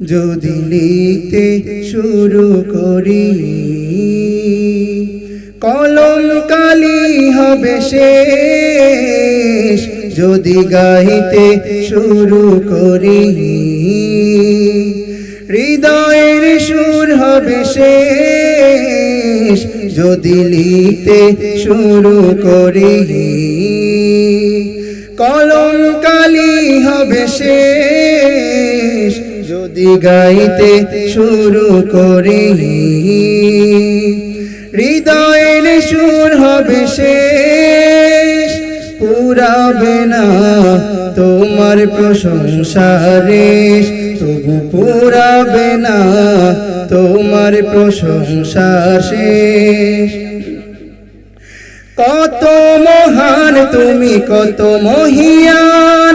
যদি লিখতে শুরু করি, কলম কালি হবে শেষ। যদি গাইতে শুরু করি, হৃদয়ের সুর হবে শেষ। যদি লিখতে শুরু করি, কলম কালি হবে শেষ। যদি গাইতে শুরু করি, হৃদয়ের সুর হবে শেষ, পুরাবে না তোমার প্রশংসা রেশ, তবু পুরাবে না তোমার প্রশংসা শেষ। কত মহান তুমি, কত মহিয়ান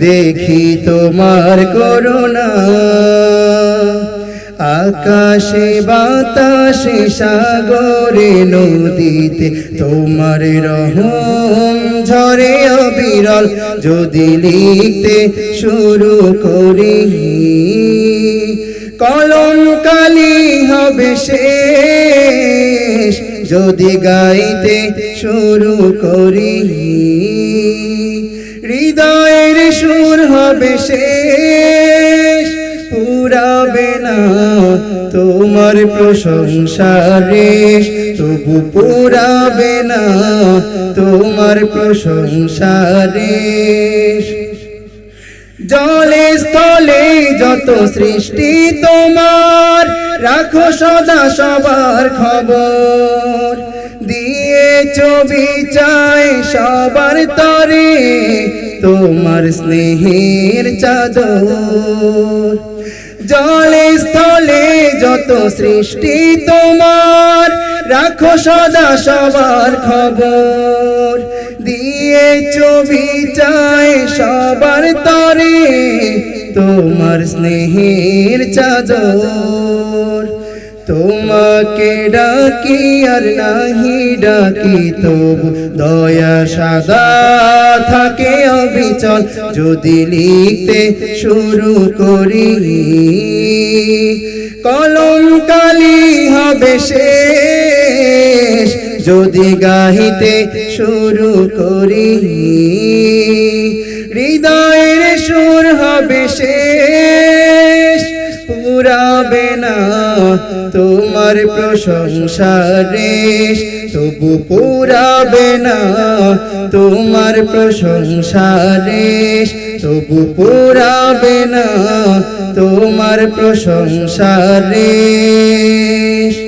দেখি তোমার করুণা। আকাশে, বাতাসে, সাগরে, নদীতে তোমার রহম ঝরে অবিরল। যদি লিখতে শুরু করি, কলম কালি হবে শেষ। যদি গাইতে শুরু করি হৃদয়ের সুর হবে শেষ। পুরাবে না তোমার প্রশংসা রেশ তবু পুরাবে না তোমার প্রশংসা রেশ জলে স্থলে যত সৃষ্টি তোমার, রাখো সদা সবার খবর। দিয়ে ছবি চাই সবার তরে, তোমার স্নেহের চাদর। জলে স্থলে যত সৃষ্টি তোমার, রাখো সদা সবার খবর। দিয়ে ছবি চাই সবার তরে, তোমার স্নেহের চাদর। তোমাকে ডাকি আর নাহি ডাকি তবু দয়া সাদা থাকে অবিচল। যদি লিখতে শুরু করি কলম কালি হবে শেষ। যদি গাহিতে শুরু করি, হৃদয়ের সুর হবে শেষ। পুরাবে না। তোমার প্রশংসা রেশ তবু পুরাবে না। তোমার প্রশংসা রেশ তবু পুরাবে না। তোমার প্রশংসা রেশ